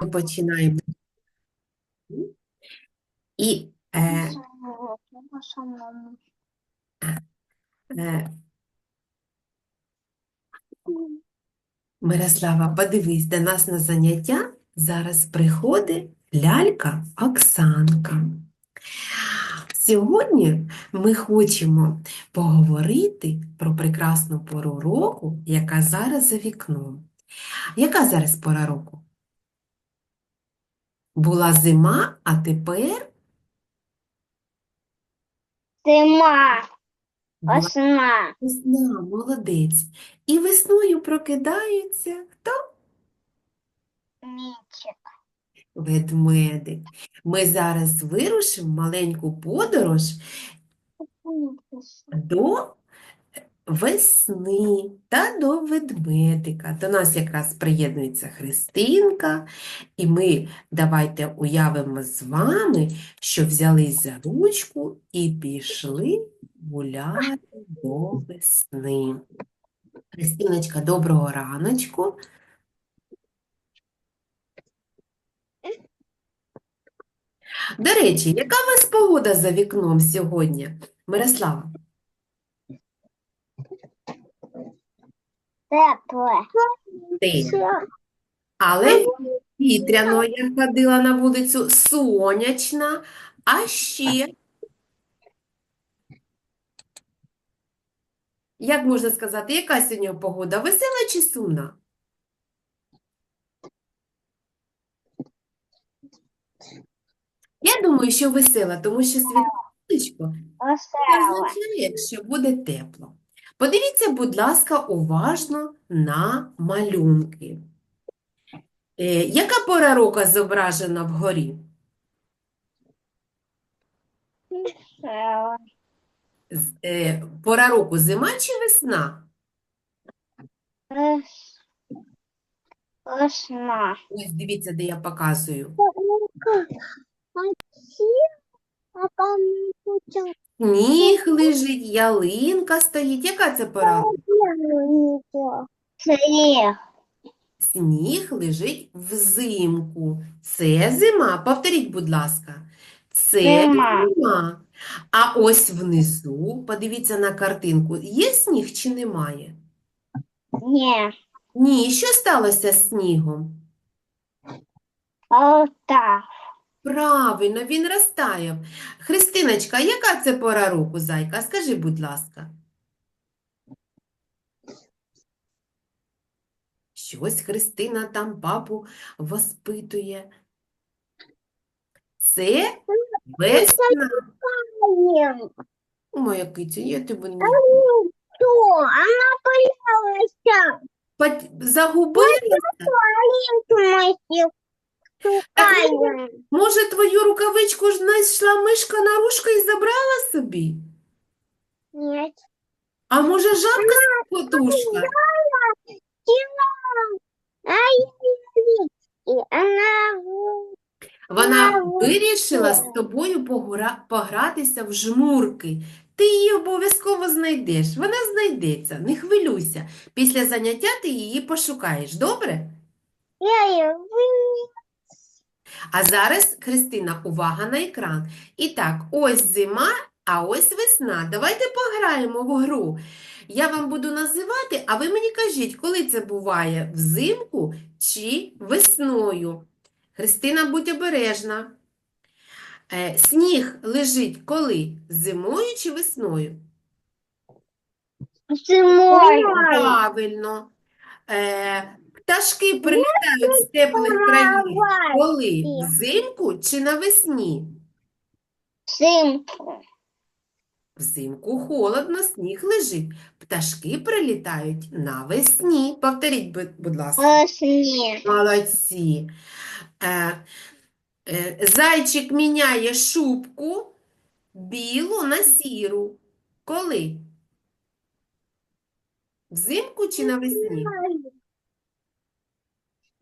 Ми починаємо. І е, е, Мирослава, подивись, до нас на заняття зараз приходить лялька Оксанка. Сьогодні ми хочемо поговорити про прекрасну пору року, яка зараз за вікном. Яка зараз пора року? Була зима, а тепер Зима, була весна, весна, молодець. І весною прокидаються хто? мічик. Ведмедик. Ми зараз вирушимо в маленьку подорож до весни та до ведмедика. До нас якраз приєднується Христинка, і ми давайте уявимо з вами, що взялись за ручку і пішли гуляти до весни. Христиночка, доброго раночку. До речі, яка у вас погода за вікном сьогодні, Мирослава? Тепле. Але вітряно, я ходила на вулицю, сонячна, а ще, як можна сказати, яка сьогодні погода? Весела чи сумна? Я думаю, що весела, тому що світло означає, що буде тепло. Подивіться, будь ласка, уважно на малюнки. Е, яка пора року зображена вгорі? Е, Пора року зима чи весна? Весна. Ось дивіться, де я показую. Сніг лежить, ялинка стоїть. Яка це пора? Сніг. Сніг лежить взимку. Це зима. Повторіть, будь ласка. Це Зима. зима. А ось внизу, подивіться на картинку, є сніг чи немає? Ні. Ні, що сталося з снігом? Ота. Правильно, він розтаяв. Христиночка, яка це пора року, зайка? Скажи, будь ласка. Щось Христина там папу воспитує. Це весна. Моя киця, я тебе не Что? Она боялась. Загубилася? Маленькую Може, твою рукавичку ж знайшла мишка нарушка і забрала собі? Нет. А може, жабка потушка? Вона вирішила з тобою погра- погратися в жмурки. Ти її обов'язково знайдеш. Вона знайдеться, не хвилюйся. Після заняття ти її пошукаєш, добре? я ее А зараз, Христина, увага на екран. І так, ось зима, а ось весна. Давайте пограємо в гру. Я вам буду називати, а ви мені кажіть, коли це буває взимку чи весною. Христина, будь обережна. Е, сніг лежить коли? Зимою чи весною? зимой. Правильно. Е, пташки прилітають з теплих країв. Коли? Взимку чи навесні? Зимку. Взимку холодно, сніг лежить. Пташки прилітають навесні. Повторіть, будь, ласка. Осень. Молодці. Е, е, зайчик міняє шубку білу на сіру. Коли? Взимку чи навесні?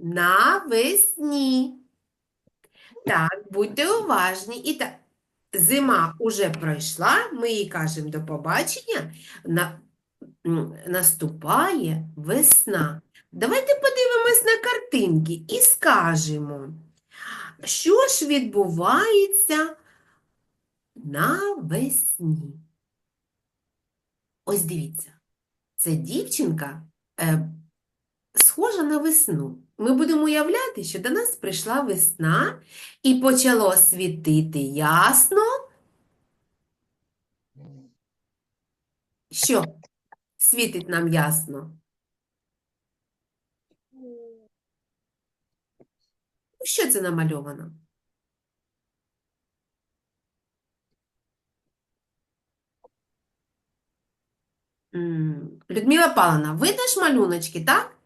Навесні. Так, будьте уважні. І так, зима уже пройшла, ми їй кажемо до побачення. На, наступає весна. Давайте подивимось на картинки і скажемо, що ж відбувається навесні. Ось дивіться, це дівчинка е, схожа на весну. Ми будемо уявляти, що до нас прийшла весна і почало світити ясно. Що світить нам ясно? Ну, Що це намальовано? Людмила Павловна, видаш малюночки, так?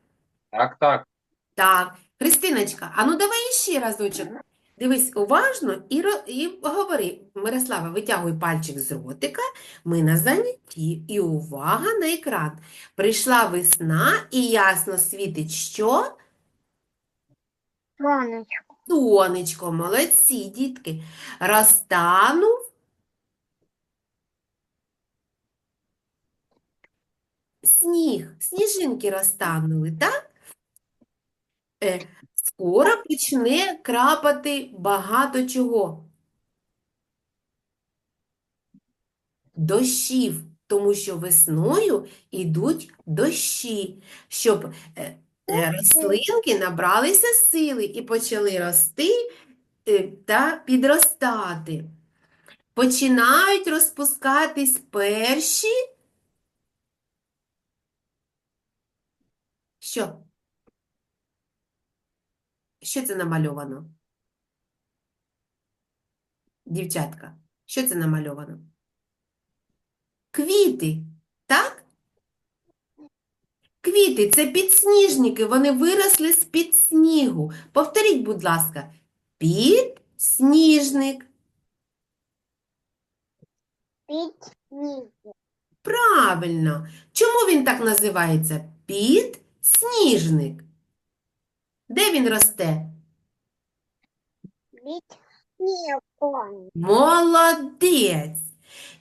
Так, так. Так. Христиночка, а ну давай ще разочок. Дивись уважно і, і говори. Мирослава, витягуй пальчик з ротика. Ми на занятті. І увага на екран. Прийшла весна і ясно світить що? Сонечко. Сонечко, молодці, дітки. Розтанув сніг, сніжинки розтанули, так? Е, скоро почне крапати багато чого. Дощів, тому що весною йдуть дощі, щоб е, е, рослинки набралися сили і почали рости е, та підростати. Починають розпускатись перші. Що? Що це намальовано? Дівчатка, що це намальовано? Квіти, так? Квіти це підсніжники, вони виросли з-під снігу. Повторіть, будь ласка, підсніжник. Пітніг. Правильно. Чому він так називається? Підсніжник. Де він росте? Молодець.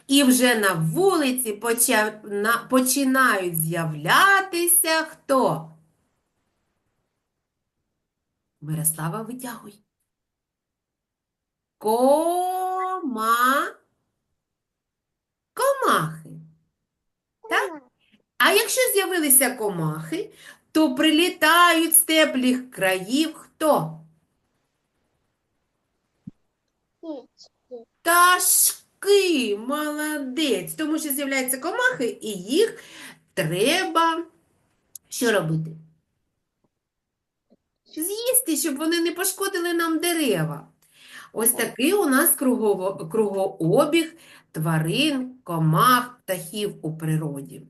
І вже на вулиці поча... на... починають з'являтися хто? Мирослава, витягуй. Кома... Комахи. Так? А якщо з'явилися комахи, то прилітають з теплих країв хто? Пташки, молодець, тому що з'являються комахи, і їх треба що робити? З'їсти, щоб вони не пошкодили нам дерева. Ось такий у нас кругово, кругообіг тварин, комах, птахів у природі.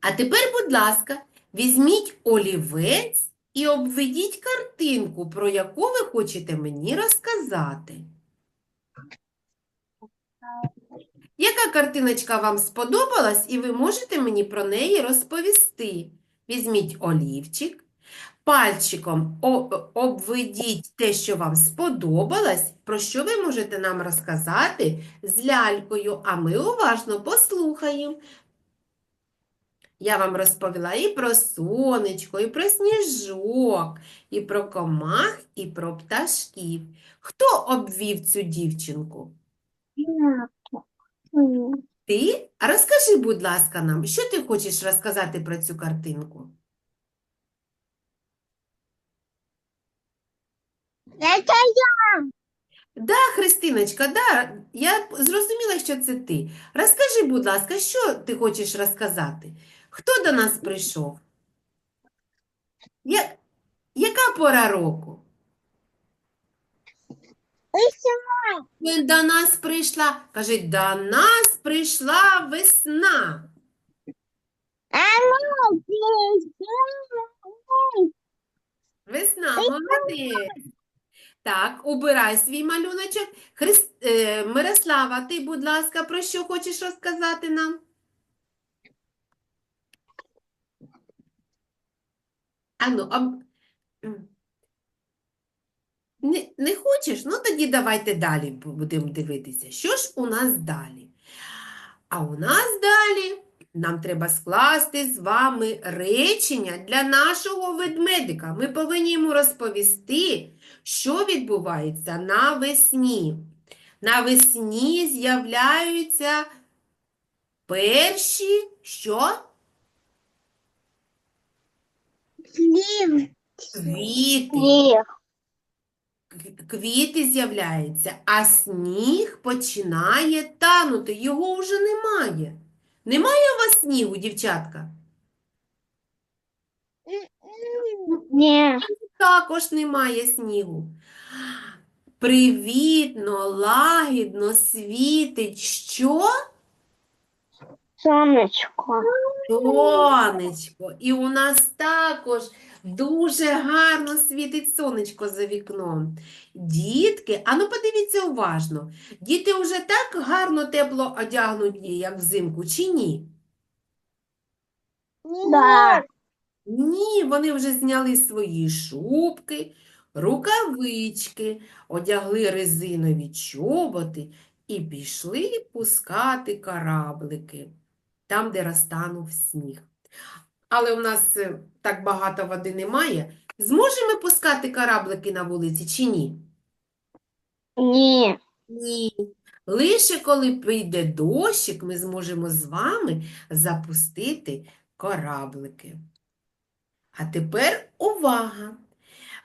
А тепер, будь ласка, візьміть олівець і обведіть картинку, про яку ви хочете мені розказати. Яка картиночка вам сподобалась, і ви можете мені про неї розповісти? Візьміть олівчик, пальчиком обведіть те, що вам сподобалось, про що ви можете нам розказати з лялькою, а ми уважно послухаємо. Я вам розповіла і про сонечко, і про сніжок, і про комах, і про пташків. Хто обвів цю дівчинку? Ти? А розкажи, будь ласка, нам, що ти хочеш розказати про цю картинку? Це Да, Христиночка, да, я зрозуміла, що це ти. Розкажи, будь ласка, що ти хочеш розказати? Хто до нас прийшов? Я... Яка пора року? Весна. До нас прийшла, кажіть, до нас прийшла весна. Весна, молодець. Так, убирай свій малюночок. Хрис... е, Мирослава, ти, будь ласка, про що хочеш розказати нам? Ану, об... м. Не, не хочеш? Ну тоді давайте далі будемо дивитися. Що ж у нас далі? А у нас далі Нам треба скласти з вами речення для нашого ведмедика. Ми повинні йому розповісти, що відбувається навесні. Навесні з'являються перші що? Квіти. Квіти з'являються, а сніг починає танути. Його вже немає. Немає у вас снігу, дівчатка? Нет. Також немає снігу. Привітно, лагідно світить що? Сонечко. Сонечко. І у нас також дуже гарно світить сонечко за вікном. Дітки, а ну подивіться уважно. Діти вже так гарно тепло одягнуті, як взимку, чи ні? Да. Ні, вони вже зняли свої шубки, рукавички, одягли резинові чоботи і пішли пускати кораблики там, де розтанув сніг. Але у нас е, так багато води немає. Зможемо пускати кораблики на вулиці чи ні? Нет. Ні. Лише коли прийде дощик, ми зможемо з вами запустити кораблики. А тепер увага!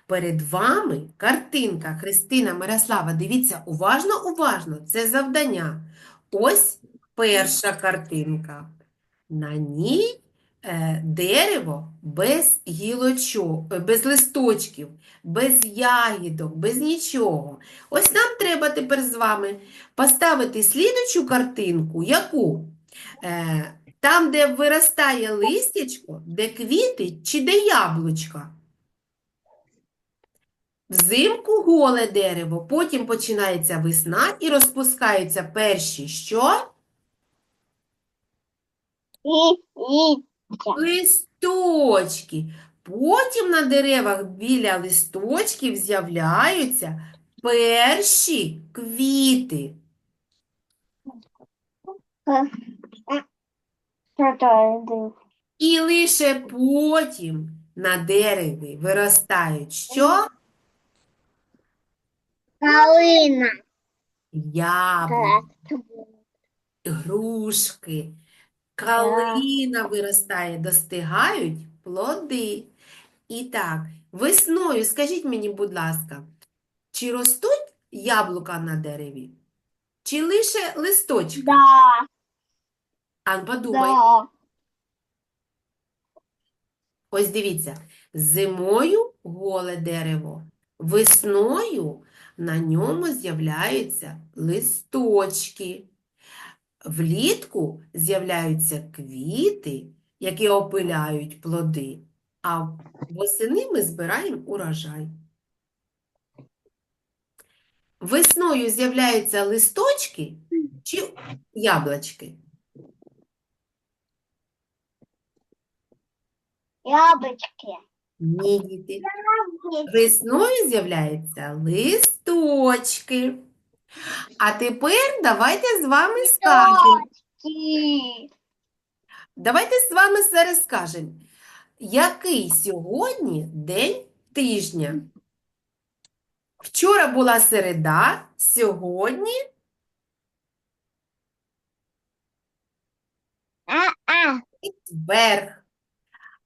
Перед вами картинка Христина Мирослава. Дивіться уважно, уважно. Це завдання. Ось перша картинка. На ній е, дерево без гілочок, е, без листочків, без ягідок, без нічого. Ось нам треба тепер з вами поставити слідучу картинку, яку? Е, там, де виростає листячко, де квіти чи де яблучка. Взимку голе дерево, потім починається весна і розпускаються перші що? Листочки. Потім на деревах біля листочків з'являються перші квіти. І лише потім на дереві виростають що? Калина. Яблука, Так. грушки, калина виростає, достигають плоди. І так, весною, скажіть мені, будь ласка, чи ростуть яблука на дереві? Чи лише листочки? Да. Ан, подумай. Да. Ось дивіться, зимою голе дерево, весною на ньому з'являються листочки. Влітку з'являються квіти, які опиляють плоди, а восени ми збираємо урожай. Весною з'являються листочки чи яблучки? Яблочки. Ні, діти. Весною з'являються листочки. А тепер давайте з вами скажемо. Давайте з вами зараз скажемо, який сьогодні день тижня? Вчора була середа, сьогодні А-а. четверг,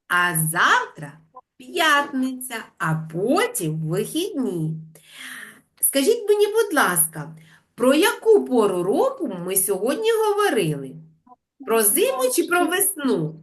а завтра п'ятниця, а потім вихідні. Скажіть мені, будь ласка, про яку пору року ми сьогодні говорили? Про зиму чи про весну?